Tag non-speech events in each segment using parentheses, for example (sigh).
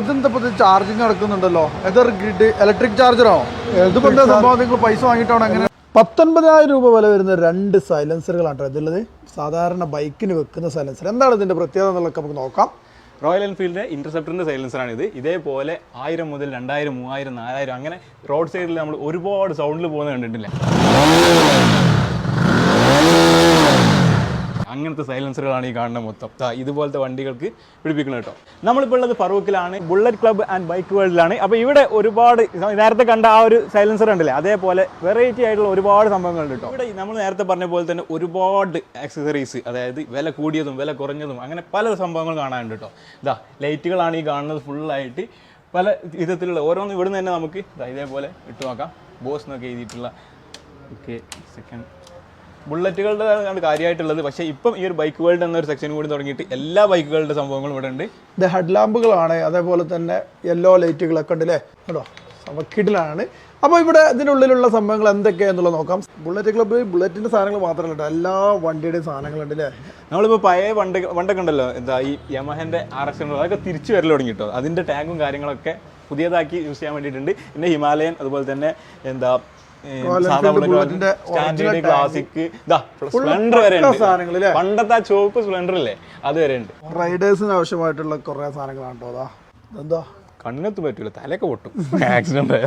ഇതെന്തപ്പോ charging നടക്കുന്നുണ്ടല്ലോ. Ather grid electric ചാർജറോ ഇതിപ്പോ എന്താ സംഭവം? നിങ്ങൾ പൈസ വാങ്ങിയിട്ടാണോ അങ്ങനെ? പത്തൊൻപതിനായിരം രൂപ വില വരുന്ന രണ്ട് സൈലൻസറുകളാണ് ഇതുള്ളത്. ഇതിലുള്ളത് സാധാരണ ബൈക്കിന് വെക്കുന്ന സൈലൻസർ എന്താണ് ഇതിന്റെ പ്രത്യേകത എന്നുള്ളതൊക്കെ നമുക്ക് നോക്കാം. റോയൽ എൻഫീൽഡിന്റെ ഇന്റർസെപ്റ്ററിന്റെ സൈലൻസറാണ് ഇത് ഇതേപോലെ ആയിരം മുതൽ രണ്ടായിരം മൂവായിരം നാലായിരം അങ്ങനെ റോഡ് സൈഡിൽ നമ്മൾ ഒരുപാട് സൗണ്ടിൽ പോകുന്നത് കണ്ടിട്ടില്ല. അങ്ങനത്തെ സൈലൻസറുകളാണ് ഈ കാണുന്ന മൊത്തം. ഇതുപോലത്തെ വണ്ടികൾക്ക് പിടിപ്പിക്കണം കേട്ടോ. നമ്മളിപ്പോൾ ഉള്ളത് ഫറൂഖിലാണ് ബുള്ളറ്റ് ക്ലബ്ബ് ആൻഡ് ബൈക്ക് വേൾഡിലാണ് അപ്പോൾ ഇവിടെ ഒരുപാട് നേരത്തെ കണ്ട ആ ഒരു സൈലൻസർ ഉണ്ടല്ലേ? അതേപോലെ വെറൈറ്റി ആയിട്ടുള്ള ഒരുപാട് സംഭവങ്ങളുണ്ട് കേട്ടോ. ഇവിടെ നമ്മൾ നേരത്തെ പറഞ്ഞ പോലെ തന്നെ ഒരുപാട് ആക്സസറീസ് അതായത് വില കൂടിയതും വില കുറഞ്ഞതും അങ്ങനെ പല സംഭവങ്ങൾ കാണാനുണ്ട് കേട്ടോ. ഇതാ ലൈറ്റുകളാണ് ഈ കാണുന്നത് ഫുള്ളായിട്ട് പല വിധത്തിലുള്ള ഓരോന്നും ഇവിടുന്ന് തന്നെ നമുക്ക് ഇതേപോലെ ഇട്ട് നോക്കാം. ബോസ് എന്നൊക്കെ എഴുതിയിട്ടുള്ള ഓക്കെ സെക്കൻഡ് ബുള്ളറ്റുകളുടെ കാര്യമായിട്ടുള്ളത്. പക്ഷേ ഇപ്പം ഈ ഒരു ബൈക്ക് വേൾഡ് എന്നൊരു സെക്ഷൻ കൂടി തുടങ്ങിയിട്ട് എല്ലാ ബൈക്കുകളുടെ സംഭവങ്ങളും ഇവിടെ ഉണ്ട്. ഇത് ഹെഡ് ലാമ്പുകളാണ് അതേപോലെ തന്നെ യെല്ലോ ലൈറ്റുകളൊക്കെ ഉണ്ട് അല്ലേ കേട്ടോ സമക്കിഡിലാണ് അപ്പോൾ ഇവിടെ ഇതിനുള്ളിലുള്ള സംഭവങ്ങൾ എന്തൊക്കെയാണെന്നുള്ളത് നോക്കാം. ബുള്ളറ്റ് ക്ലബ്ബ് ബുള്ളറ്റിന്റെ സാധനങ്ങൾ മാത്രമല്ല കേട്ടോ. എല്ലാ വണ്ടിയുടെയും സാധനങ്ങളുണ്ട് അല്ലേ നമ്മളിപ്പോൾ പഴയ വണ്ടി വണ്ടൊക്കെ ഉണ്ടല്ലോ. എന്താ ഈ യമഹന്റെ ആർ എക്സ് അതൊക്കെ തിരിച്ചു വരൽ തുടങ്ങി കേട്ടോ അതിന്റെ ടാങ്കും കാര്യങ്ങളൊക്കെ പുതിയതാക്കി യൂസ് ചെയ്യാൻ വേണ്ടിയിട്ടുണ്ട്. പിന്നെ ഹിമാലയൻ അതുപോലെ തന്നെ എന്താ സ്റ്റാൻഡേർഡ് ക്ലാസിക് സ്പ്ലെൻഡർ വരെ പണ്ടത്തെ ആ ചുവപ്പ് സ്പ്ലെൻഡർ ഇല്ലേ? അത് വരെ ഉണ്ട്. റൈഡേഴ്സിന് ആവശ്യമായിട്ടുള്ള കുറേ സാധനങ്ങളാണ് കേട്ടോ എന്താ കണ്ണിനത്ത് പറ്റൂല തലയൊക്കെ പൊട്ടും. (laughs) ആക്സിഡന്റ് ആയ?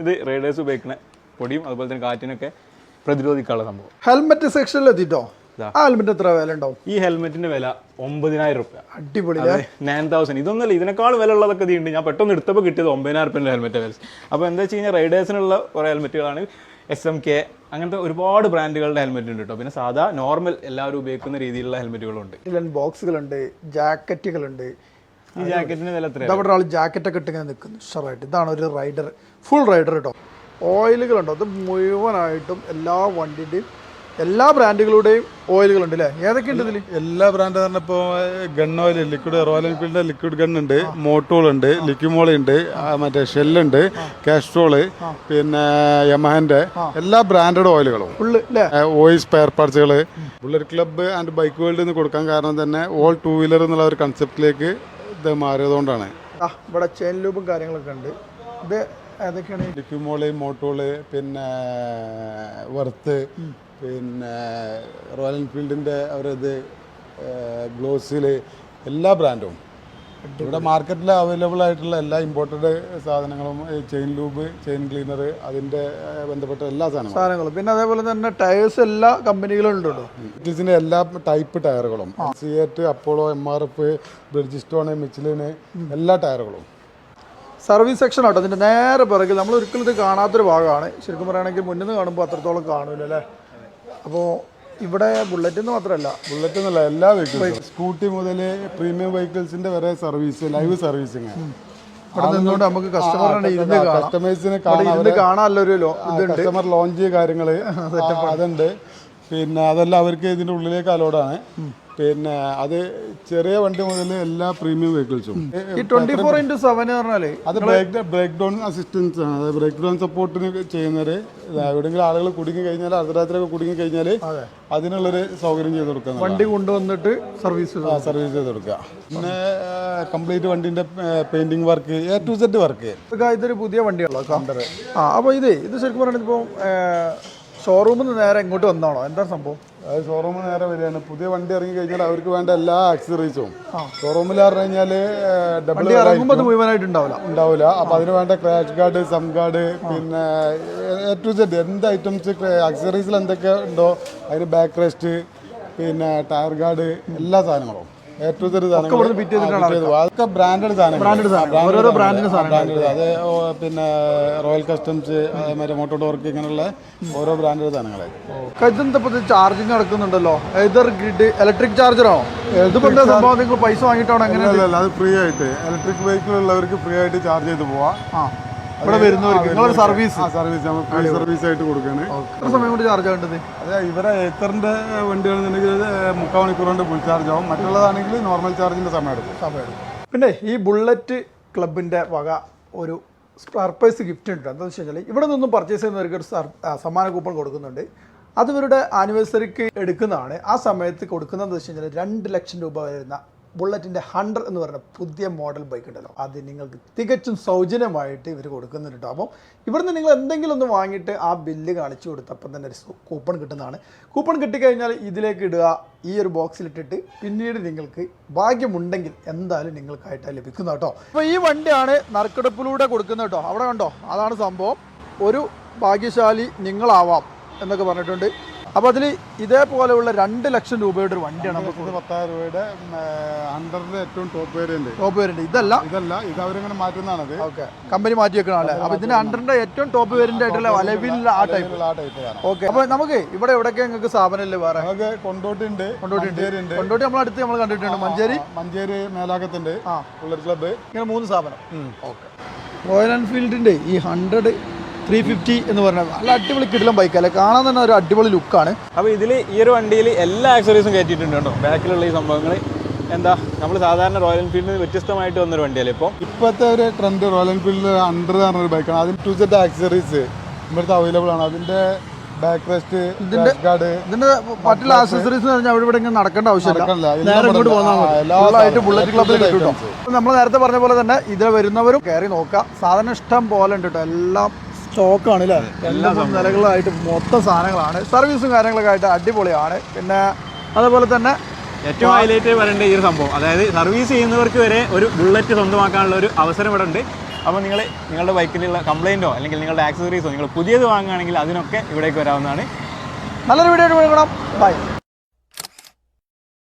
ഇത് റൈഡേഴ്സ് ഉപയോഗിക്കുന്ന പൊടിയും അതുപോലെ തന്നെ കാറ്റിനൊക്കെ പ്രതിരോധിക്കാനുള്ള സംഭവം. ഹെൽമെറ്റ് സെക്ഷനിൽ എത്തിട്ടോ. ആ ഹെൽമെറ്റ് എത്ര വില ഉണ്ടാവും ഈ ഹെൽമെറ്റിന്റെ വില ഒമ്പതിനായിരം റുപ്യ. അടിപൊളി നയൻ തൗസൻഡ് ഇതൊന്നുമല്ല ഇതിനേക്കാൾ വില ഉള്ളതൊക്കെ ഇതിണ്ട്. ഞാൻ പെട്ടെന്ന് എടുത്തപ്പോൾ കിട്ടിയത് ഒമ്പതിനായിരം റുപ്യന്റെ ഹെൽമെറ്റ് വില അപ്പോൾ എന്താ വെച്ച് കഴിഞ്ഞാൽ റൈഡേഴ്സിനുള്ള കുറേ ഹെൽമെറ്റുകളാണ്. എസ് എം കെ അങ്ങനത്തെ ഒരുപാട് ബ്രാൻഡുകളുടെ ഹെൽമെറ്റ് ഉണ്ട് കേട്ടോ. പിന്നെ സാധാ നോർമൽ എല്ലാവരും ഉപയോഗിക്കുന്ന രീതിയിലുള്ള ഹെൽമെറ്റുകളുണ്ട്. ബോക്സുകളുണ്ട് ജാക്കറ്റുകളുണ്ട്. ഈ ജാക്കറ്റിന്റെ വില എത്ര ഇവിടെ ഒരാൾ ജാക്കറ്റൊക്കെ ഇട്ടിങ്ങനെ നിൽക്കുന്നു ഉഷറായിട്ട്. ഇതാണ് ഒരു റൈഡർ ഫുൾ റൈഡർ കേട്ടോ. ഓയിലുകളുണ്ടോ അത് മുഴുവനായിട്ടും എല്ലാ വണ്ടിന്റെയും എല്ലാ ബ്രാൻഡുകളുടെയും ഓയിലുകളുണ്ട് അല്ലേ ഏതൊക്കെയുണ്ട് ഇതിൽ എല്ലാ ബ്രാൻഡ് പറഞ്ഞ ഇപ്പോൾ ഗൺ ഓയിൽ ലിക്വിഡ് റോയൽ എൻഫീൽഡിന്റെ ലിക്വിഡ് ഗൺ ഉണ്ട് മോട്ടോൾ ഉണ്ട് ലിക്വിമോൾ ഉണ്ട് മറ്റേ ഷെല്ലുണ്ട് കാസ്ട്രോൾ പിന്നെ യമഹന്റെ എല്ലാ ബ്രാൻഡഡ് ഓയിലുകളും. Oil spare പാർട്സുകൾ bullet club and bike world എന്ന് കൊടുക്കാൻ കാരണം തന്നെ ഓൾ ടൂ വീലർ എന്നുള്ള ഒരു കൺസെപ്റ്റിലേക്ക് ഇത് മാറിയതുകൊണ്ടാണ്. ഇവിടെ ചെയിൻ ലൂബും കാര്യങ്ങളൊക്കെ ഉണ്ട്. ഇത് ഏതൊക്കെയാണ്? ലിക്വിമോൾ മോട്ടോൾ പിന്നെ വർത്ത് പിന്നെ റോയൽ എൻഫീൽഡിന്റെ അവരത് ഗ്ലോസിൽ എല്ലാ ബ്രാൻഡും. ഇവിടെ മാർക്കറ്റിൽ അവൈലബിൾ ആയിട്ടുള്ള എല്ലാ ഇമ്പോർട്ടഡ് സാധനങ്ങളും ചെയിൻ ലൂബ് ചെയിൻ ക്ലീനർ അതിന്റെ ബന്ധപ്പെട്ട എല്ലാ സാധനങ്ങളും. സാധനങ്ങളും. പിന്നെ അതേപോലെ തന്നെ ടയേഴ്സ് എല്ലാ കമ്പനികളും ഉണ്ടല്ലോ. കേട്ടോ എല്ലാ type ടയറുകളും. CEAT Apollo M R F Bridgestone Michelin എല്ലാ ടയറുകളും. സർവീസ് സെക്ഷൻ ആട്ടോ. അതിന്റെ നേരെ പിറകിൽ നമ്മൾ ഒരിക്കലും ഇത് കാണാത്തൊരു ഭാഗമാണ്. ശരിക്കും പറയുകയാണെങ്കിൽ മുന്നിൽ നിന്ന് കാണുമ്പോൾ അത്രത്തോളം കാണൂല അല്ലേ അപ്പോൾ ഇവിടെ ബുള്ളറ്റ് എന്ന് മാത്രമല്ല ബുള്ളറ്റ് എന്നല്ല എല്ലാ വെഹിക്കിൾസും സ്കൂട്ടി മുതൽ പ്രീമിയം വെഹിക്കിൾസിന്റെ വരെ സർവീസ് ലൈവ് സർവീസിങ് ഇവിടെ നിന്നുകൊണ്ട് നമുക്ക് കസ്റ്റമറിനെ ഇരുന്ന് കാണാം. ഇരുന്ന് കാണാനല്ലോ ഒരു ലോ കസ്റ്റമർ ലോഞ്ച് കാര്യങ്ങൾ. (laughs) അതുണ്ട്. പിന്നെ അതെല്ലാം അവർക്ക് ഇതിന്റെ ഉള്ളിലേക്ക് അലോഡാണ് പിന്നെ അത് ചെറിയ വണ്ടി മുതൽ എല്ലാ പ്രീമിയം വെഹിക്കിൾസും ഈ ട്വന്റി ഫോർ ഇന്റു സെവൻ പറഞ്ഞാൽ അത് ബ്രേക്ക് ബ്രേക്ക് ഡൗൺ അസിസ്റ്റൻസ് ആണ്. അതായത് ബ്രേക്ക് ഡൗൺ സപ്പോർട്ടിന് ചെയ്യുന്നവര് ഇതാ, എവിടെയെങ്കിലും ആളുകൾ കുടുങ്ങി കഴിഞ്ഞാൽ അർദ്ധരാത്രിയൊക്കെ കുടുങ്ങി കഴിഞ്ഞാൽ അതിനുള്ളൊരു സൗകര്യം ചെയ്ത് കൊടുക്കുക വണ്ടി കൊണ്ടുവന്നിട്ട് സർവീസ് സർവീസ് ചെയ്ത് കൊടുക്കുക. പിന്നെ കംപ്ലീറ്റ് വണ്ടിന്റെ painting work A to Z work ഇതൊരു പുതിയ വണ്ടിയാണല്ലോ കൗണ്ടർ ആ അപ്പോൾ ഇത് ഇത് ശരിക്കും പറഞ്ഞിപ്പോൾ ഷോറൂമിൽ നിന്ന് നേരെ ഇങ്ങോട്ട് വന്നാണോ? എന്താ സംഭവം? അത് ഷോറൂമിൽ നേരെ വരികയാണ് പുതിയ വണ്ടി ഇറങ്ങി കഴിഞ്ഞാൽ അവർക്ക് വേണ്ട എല്ലാ ആക്സറീസും ഷോറൂമിൽ പറഞ്ഞു കഴിഞ്ഞാൽ ഡബിൾ മുഴുവനായിട്ട് ഉണ്ടാവില്ല. ഉണ്ടാവില്ല. അപ്പൊ അതിന് വേണ്ട ക്രാഷ് ഗാർഡ് സം ഗാർഡ് പിന്നെ എ ടു സെഡ് എന്ത് ഐറ്റംസ് ആക്സറീസിൽ എന്തൊക്കെ ഉണ്ടോ? അതിന് ബാക്ക് റെസ്റ്റ് പിന്നെ ടയർ ഗാർഡ് എല്ലാ സാധനങ്ങളും. അതൊക്കെ ബ്രാൻഡഡ് സാധനം. ഓരോരോ അത് പിന്നെ റോയൽ കസ്റ്റംസ് അതേമാതിരി മോട്ടോ ഡോർക്ക് ഇങ്ങനെയുള്ള ഓരോ ബ്രാൻഡഡ് സാധനങ്ങളെ. ഇതെന്തപ്പോ ചാർജിങ് നടക്കുന്നുണ്ടല്ലോ? എതർ ഗ്രിഡ് ഇലക്ട്രിക് ചാർജറാണോ ഇതിപ്പോ എന്താ സംഭവം? നിങ്ങൾ പൈസ വാങ്ങിയിട്ടാണോ അങ്ങനെ അല്ല അത് ഫ്രീ ആയിട്ട്. ഇലക്ട്രിക് വെഹിക്കിൾ ഉള്ളവർക്ക് ഫ്രീ ആയിട്ട് ചാർജ് ചെയ്ത് പോവാം. ഇവിടെ വരുന്നവർക്ക് നിങ്ങളൊരു സർവീസ് ആ സർവീസ് ഫ്രീ സർവീസ് ആയിട്ട് കൊടുക്കുകയാണ്. എത്ര സമയം കൊണ്ട് ചാർജ് ആവേണ്ടത് അതെ ഇവരെ ഏത്തറിന്റെ വണ്ടിയാണെന്നുണ്ടെങ്കിൽ മുക്കാൽ മണിക്കൂർ കൊണ്ട് ഫുൾ ചാർജ് ആവും. മറ്റുള്ളതാണെങ്കിൽ നോർമൽ ചാർജിന്റെ സമയം എടുക്കും. സമയം പിന്നെ ഈ ബുള്ളറ്റ് ക്ലബിന്റെ വക ഒരു സർപ്രൈസ് ഗിഫ്റ്റ് ഉണ്ട്. എന്താണെന്ന് വെച്ച് കഴിഞ്ഞാൽ ഇവിടെ നിന്നും പർച്ചേസ് ചെയ്യുന്നവർക്ക് ഒരു സമ്മാന കൂപ്പൺ കൊടുക്കുന്നുണ്ട്. അത് ഇവരുടെ ആനിവേഴ്സറിക്ക് എടുക്കുന്നതാണ്. ആ സമയത്ത് കൊടുക്കുന്നതെന്ന് വെച്ച് കഴിഞ്ഞാൽ രണ്ട് ലക്ഷം രൂപ വരുന്ന ബുള്ളറ്റിന്റെ ഹൺഡ്രഡ് എന്ന് പറയുന്ന പുതിയ മോഡൽ ബൈക്ക് ഉണ്ടല്ലോ. അത് നിങ്ങൾക്ക് തികച്ചും സൗജന്യമായിട്ട് ഇവർ കൊടുക്കുന്നുണ്ട് കേട്ടോ അപ്പം ഇവിടുന്ന് നിങ്ങൾ എന്തെങ്കിലും ഒന്ന് വാങ്ങിയിട്ട് ആ ബില്ല് കാണിച്ചു കൊടുത്തപ്പം തന്നെ ഒരു കൂപ്പൺ കിട്ടുന്നതാണ്. കൂപ്പൺ കിട്ടിക്കഴിഞ്ഞാൽ ഇതിലേക്ക് ഇടുക ഈ ഒരു ബോക്സിലിട്ടിട്ട് പിന്നീട് നിങ്ങൾക്ക് ഭാഗ്യമുണ്ടെങ്കിൽ എന്തായാലും നിങ്ങൾക്കായിട്ട് ലഭിക്കുന്ന കേട്ടോ അപ്പോൾ ഈ വണ്ടിയാണ് നറുക്കെടുപ്പിലൂടെ കൊടുക്കുന്നത് കേട്ടോ അവിടെ കണ്ടോ? അതാണ് സംഭവം. ഒരു ഭാഗ്യശാലി നിങ്ങളാവാം എന്നൊക്കെ പറഞ്ഞിട്ടുണ്ട്. അപ്പോൾ അതിൽ ഇതേപോലെയുള്ള രണ്ട് ലക്ഷം രൂപയുടെ ഒരു വണ്ടിയാണ് നമുക്ക് പത്തായിരം രൂപയുടെ ഹൺഡ്രഡിന്റെ ഏറ്റവും ടോപ്പ് വേരിയന്റ് ടോപ്പ് വേരിയന്റ് ഇതല്ല. ഇതല്ല. ഇത് അവരിങ്ങനെ മാറ്റുന്നതാണത്. ഓക്കെ. കമ്പനി മാറ്റി വെക്കണല്ലേ അപ്പോൾ ഇതിന് ഹൺഡ്രഡിന്റെ ഏറ്റവും ടോപ്പ് വേരിയന്റ് ആയിട്ടുള്ള അലവിലുള്ള ആ ടൈപ്പ് ഓക്കെ. അപ്പോൾ നമുക്ക് ഇവിടെ എവിടെയൊക്കെ നിങ്ങൾക്ക് സ്ഥാപനമില്ല വേറെ? നമുക്ക് കൊണ്ടോട്ടി ഉണ്ട് മഞ്ചേരി ഉണ്ട് കൊണ്ടോട്ടി നമ്മളടുത്ത് നമ്മൾ കണ്ടിട്ടുണ്ട്. മഞ്ചേരി? മഞ്ചേരി മേലാകത്തിന്റെ ആ. ഉള്ളർ ക്ലബ്ബ്. ഇങ്ങനെ മൂന്ന് സ്ഥാപനം ഓക്കെ. റോയൽ എൻഫീൽഡിന്റെ ഈ ഹൺഡ്രഡ് ത്രീ ഫിഫ്റ്റി എന്ന് പറഞ്ഞാൽ നല്ല അടിപൊളി കിടിലം ബൈക്കല്ലേ കാണാൻ തന്നെ ഒരു അടിപൊളി ലുക്കാണ് അപ്പോൾ ഇതിൽ ഈ ഒരു വണ്ടിയിൽ എല്ലാ ആക്സറീസും കയറ്റിയിട്ടുണ്ട് കേട്ടോ. ബാക്കിലുള്ള ഈ സംഭവങ്ങൾ എന്താ നമ്മൾ സാധാരണ റോയൽ എൻഫീൽഡിൽ നിന്ന് വ്യത്യസ്തമായിട്ട് വന്നൊരു വണ്ടിയല്ലേ ഇപ്പോൾ ഇപ്പോഴത്തെ ഒരു ട്രെൻഡ് റോയൽ എൻഫീൽഡിൽ അണ്ടർ എന്ന് പറഞ്ഞൊരു ബൈക്കാണ് അതിന് ടു സെറ്റ് ആക്സറീസ് ഇവിടുത്തെ അവൈലബിൾ ആണ്. അതിന്റെ ബാക്ക് റെസ്റ്റ് ഗാർഡ് ഇതിന്റെ മറ്റുള്ള ആക്സസറീസ് എന്ന് പറഞ്ഞാൽ അവിടെ ഇവിടെ ഇങ്ങനെ നടക്കേണ്ട ആവശ്യമില്ല. ബുള്ളറ്റ് ക്ലബിൽ കിട്ടും നമ്മൾ നേരത്തെ പറഞ്ഞ പോലെ തന്നെ ഇതിൽ വരുന്നവരും കയറി നോക്കുക. സാധനം ഇഷ്ടം പോലെ ഉണ്ട് കേട്ടോ. എല്ലാം സ്റ്റോക്കാണ് അല്ലേ എല്ലാ നിലകളായിട്ട് മൊത്തം സാധനങ്ങളാണ്. സർവീസും കാര്യങ്ങളൊക്കെ ആയിട്ട് അടിപൊളിയാണ്. പിന്നെ അതുപോലെ തന്നെ ഏറ്റവും ഹൈലൈറ്റ് വരേണ്ട ഈ ഒരു സംഭവം. അതായത് സർവീസ് ചെയ്യുന്നവർക്ക് വരെ ഒരു ബുള്ളറ്റ് സ്വന്തമാക്കാനുള്ള ഒരു അവസരം ഇവിടെ ഉണ്ട്. അപ്പോൾ നിങ്ങൾ നിങ്ങളുടെ ബൈക്കിലുള്ള കംപ്ലൈന്റോ അല്ലെങ്കിൽ നിങ്ങളുടെ ആക്സസറീസോ നിങ്ങൾ പുതിയത് വാങ്ങുകയാണെങ്കിൽ അതിനൊക്കെ ഇവിടേക്ക് വരാവുന്നതാണ്. നല്ലൊരു വീഡിയോ ആയിട്ട് കാണാം. ബൈ